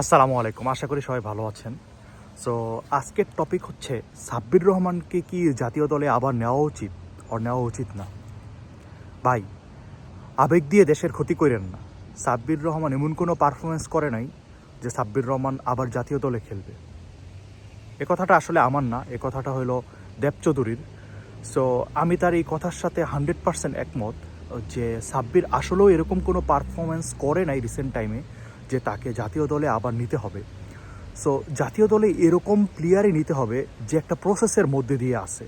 আসসালামু আলাইকুম, আশা করি সবাই ভালো আছেন। সো আজকের টপিক হচ্ছে সাব্বির রহমানকে কি জাতীয় দলে আবার নেওয়া উচিত আর নেওয়া উচিত না? ভাই, আবেগ দিয়ে দেশের ক্ষতি করেন না। সাব্বির রহমান এমন কোনো পারফরমেন্স করে নাই যে সাব্বির রহমান আবার জাতীয় দলে খেলবে। এ কথাটা আসলে আমার না, এ কথাটা হলো দেব চৌধুরীর। সো আমি তার এই কথার সাথে হান্ড্রেড পার্সেন্ট একমত যে সাব্বির আসলেও এরকম কোনো পারফরমেন্স করে নাই রিসেন্ট টাইমে যে তাকে জাতীয় দলে আবার নিতে হবে। সো জাতীয় দলে এরকম প্লেয়ারই নিতে হবে যে একটা প্রসেসের মধ্যে দিয়ে আসে।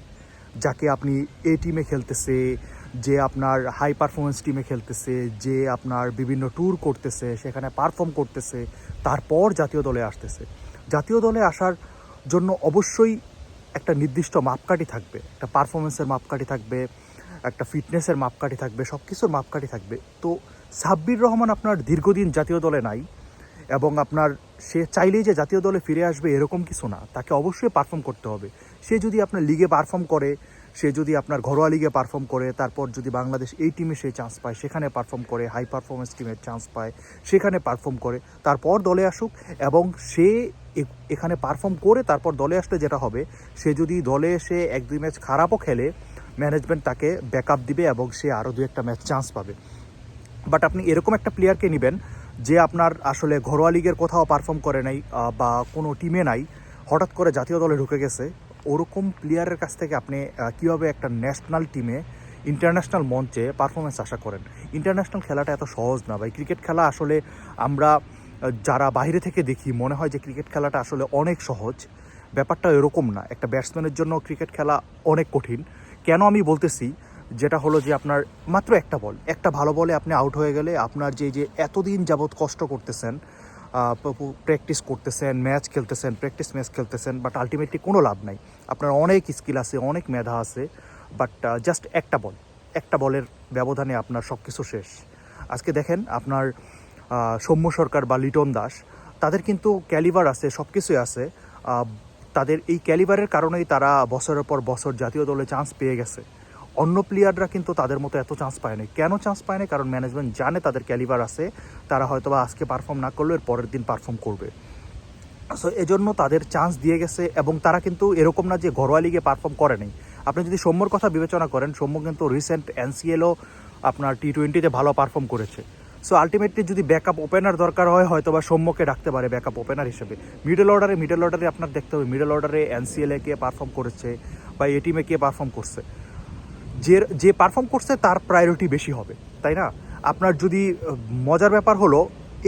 যাকে আপনি এ টিমে খেলতেছে, যে আপনার হাই পারফরমেন্স টিমে খেলতেছে, যে আপনার বিভিন্ন ট্যুর করতেছে, সেখানে পারফর্ম করতেছে, তারপর জাতীয় দলে আসতেছে। জাতীয় দলে আসার জন্য অবশ্যই একটা নির্দিষ্ট মাপকাঠি থাকবে, একটা পারফরমেন্সের মাপকাঠি থাকবে একটা ফিটনেসের মাপকাঠি থাকবে সব কিছুর মাপকাঠি থাকবে। তো সাব্বির রহমান আপনার দীর্ঘদিন জাতীয় দলে নাই এবং আপনার সে চাইলেই যে জাতীয় দলে ফিরে আসবে এরকম কিছু না। তাকে অবশ্যই পারফর্ম করতে হবে। সে যদি আপনার লিগে পারফর্ম করে, সে যদি আপনার ঘরোয়া লিগে পারফর্ম করে, তারপর যদি বাংলাদেশ এই টিমে সে চান্স পায়, সেখানে পারফর্ম করে হাই পারফরমেন্স টিমের চান্স পায়, সেখানে পারফর্ম করে, তারপর দলে আসুক এবং সে এখানে পারফর্ম করে, তারপর দলে আসলে যেটা হবে, সে যদি দলে এসে এক দুই ম্যাচ খারাপও খেলে ম্যানেজমেন্ট তাকে ব্যাকআপ দিবে এবং সে আরও দু একটা ম্যাচ চান্স পাবে। বাট আপনি এরকম একটা প্লেয়ারকে নেবেন, যে আপনার আসলে ঘরোয়া লিগের কোথাও পারফর্ম করে নাই বা কোনো টিমে নাই, হঠাৎ করে জাতীয় দলে ঢুকে গেছে, ওরকম প্লেয়ারের কাছ থেকে আপনি কীভাবে একটা ন্যাশনাল টিমে ইন্টারন্যাশনাল মঞ্চে পারফরমেন্স আশা করেন? ইন্টারন্যাশনাল খেলাটা এত সহজ না ভাই। ক্রিকেট খেলা আসলে আমরা যারা বাইরে থেকে দেখি, মনে হয় যে ক্রিকেট খেলাটা আসলে অনেক সহজ। ব্যাপারটা এরকম না। একটা ব্যাটসম্যানের জন্য ক্রিকেট খেলা অনেক কঠিন। কেন আমি বলতেছি? যেটা হলো যে আপনার মাত্র একটা বল। একটা ভালো বলে আপনি আউট হয়ে গেলে আপনার যে যে এতদিন যাবৎ কষ্ট করতেছেন প্র্যাকটিস করতেছেন ম্যাচ খেলতেছেন প্র্যাকটিস ম্যাচ খেলতেছেন বাট আলটিমেটলি কোনো লাভ নাই। আপনার অনেক স্কিল আছে, অনেক মেধা আছে বাট জাস্ট একটা বল। একটা বলের ব্যবধানে আপনার সব কিছু শেষ। আজকে দেখেন আপনার সৌম্য সরকার বা লিটন দাস, তাদের কিন্তু ক্যালিভার আছে সব কিছুই আছে তাদের এই ক্যালিবারের কারণেই তারা বছরের পর বছর জাতীয় দলে চান্স পেয়ে গেছে। অন্য প্লেয়াররা কিন্তু তাদের মতো এত চান্স পায়নি কেন চান্স পায়নি কারণ ম্যানেজমেন্ট জানে তাদের ক্যালিবার আছে। তারা হয়তো বা আজকে পারফর্ম না করলেও এর পরের দিন পারফর্ম করবে। সো এজন্য তাদের চান্স দিয়ে গেছে এবং তারা কিন্তু এরকম না যে ঘরোয়া লিগে পারফর্ম করেনি আপনি যদি সৌম্যর কথা বিবেচনা করেন, সৌম্য কিন্তু রিসেন্ট এনসিএলও আপনার টি টোয়েন্টিতে ভালো পারফর্ম করেছে। সো আলটিমেটলি যদি ব্যাকআপ ওপেনার দরকার হয় হয়তো বা সৌম্যকে ডাকতে পারে ব্যাকআপ ওপেনার হিসেবে। মিডল অর্ডারে মিডল অর্ডারে আপনার দেখতে হবে। মিডল অর্ডারে এনসিএলে কে পারফর্ম করেছে বা এ টিমে কে পারফর্ম করছে। যে যে পারফর্ম করছে, তার প্রায়োরিটি বেশি হবে, তাই না? আপনার যদি মজার ব্যাপার হলো,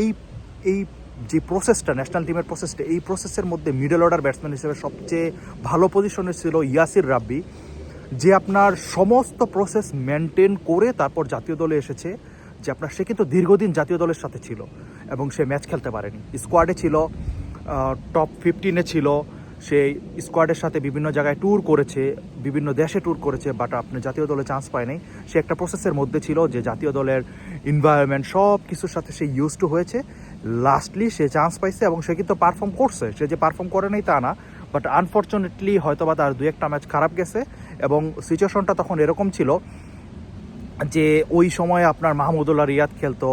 এই এই যে প্রসেসটা ন্যাশনাল টিমের প্রসেসটা এই প্রসেসের মধ্যে মিডল অর্ডার ব্যাটসম্যান হিসেবে সবচেয়ে ভালো পজিশনে ছিল ইয়াসির রাব্বি। যে আপনার সমস্ত প্রসেস মেনটেন করে তারপর জাতীয় দলে এসেছে। যে আপনার, সে কিন্তু দীর্ঘদিন জাতীয় দলের সাথে ছিল এবং সে ম্যাচ খেলতে পারেনি। স্কোয়াডে ছিল টপ ফিফটিনে ছিল, সে স্কোয়াডের সাথে বিভিন্ন জায়গায় ট্যুর করেছে, বিভিন্ন দেশে ট্যুর করেছে বাট আপনি জাতীয় দলে চান্স পায়নি। সে একটা প্রসেসের মধ্যে ছিল যে জাতীয় দলের এনভায়রনমেন্ট সব কিছুর সাথে সে ইউজ টু হয়েছে। লাস্টলি সে চান্স পাইছে এবং সে কিন্তু পারফর্ম করছে। সে যে পারফর্ম করে নাই তা না বাট আনফর্চুনেটলি হয়তো বা তার দু একটা ম্যাচ খারাপ গেছে এবং সিচুয়েশনটা তখন এরকম ছিল যে ওই সময় আপনার মাহমুদুল্লাহ রিয়াদ খেলতো,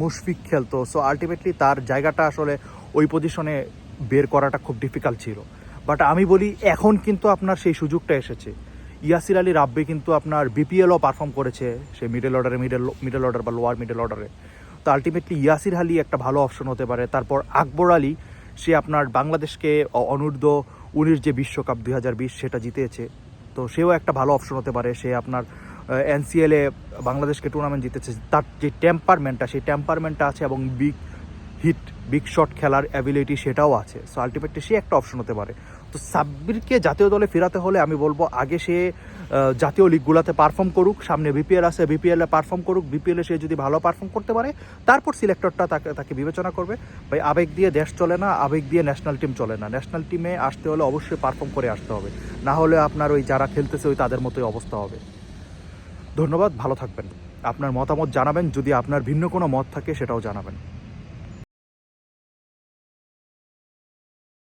মুশফিক খেলতো সো আলটিমেটলি তার জায়গাটা আসলে ওই পজিশনে বের করাটা খুব ডিফিকাল্ট ছিল। বাট আমি বলি, এখন কিন্তু আপনার সেই সুযোগটা এসেছে। ইয়াসির আলী রাব্বি কিন্তু আপনার বিপিএলও পারফর্ম করেছে, সে মিডল অর্ডারে মিডল মিডল অর্ডার বা লোয়ার মিডল অর্ডারে তো আলটিমেটলি ইয়াসির আলী একটা ভালো অপশন হতে পারে। তারপর আকবর আলী, সে আপনার বাংলাদেশকে অনূর্ধ্ব উনিশ যে বিশ্বকাপ দু হাজার বিশ সেটা জিতেছে। তো সেও একটা ভালো অপশন হতে পারে। সে আপনার এনসিএলে বাংলাদেশকে টুর্নামেন্ট জিতেছে, তার যে টেম্পারমেন্টটা সেই টেম্পারমেন্টটা আছে এবং বিগ হিট বিগ শট খেলার অ্যাবিলিটি সেটাও আছে। সো আলটিমেটলি সে একটা অপশন হতে পারে। তো সাব্বিরকে জাতীয় দলে ফেরাতে হলে আমি বলব, আগে সে জাতীয় লিগগুলোতে পারফর্ম করুক, সামনে বিপিএল আছে বিপিএলে পারফর্ম করুক বিপিএলে সে যদি ভালো পারফর্ম করতে পারে, তারপর সিলেক্টরটা তাকে তাকে বিবেচনা করবে। ভাই, আবেগ দিয়ে দেশ চলে না, আবেগ দিয়ে ন্যাশনাল টিম চলে না। ন্যাশনাল টিমে আসতে হলে অবশ্যই পারফর্ম করে আসতে হবে। না হলে আপনার ওই যারা খেলতেছে, ওই তাদের মতোই অবস্থা হবে। ধন্যবাদ ভালো থাকবেন। আপনার মতামত জানাবেন যদি আপনার ভিন্ন কোনো মত থাকে সেটাও জানাবেন।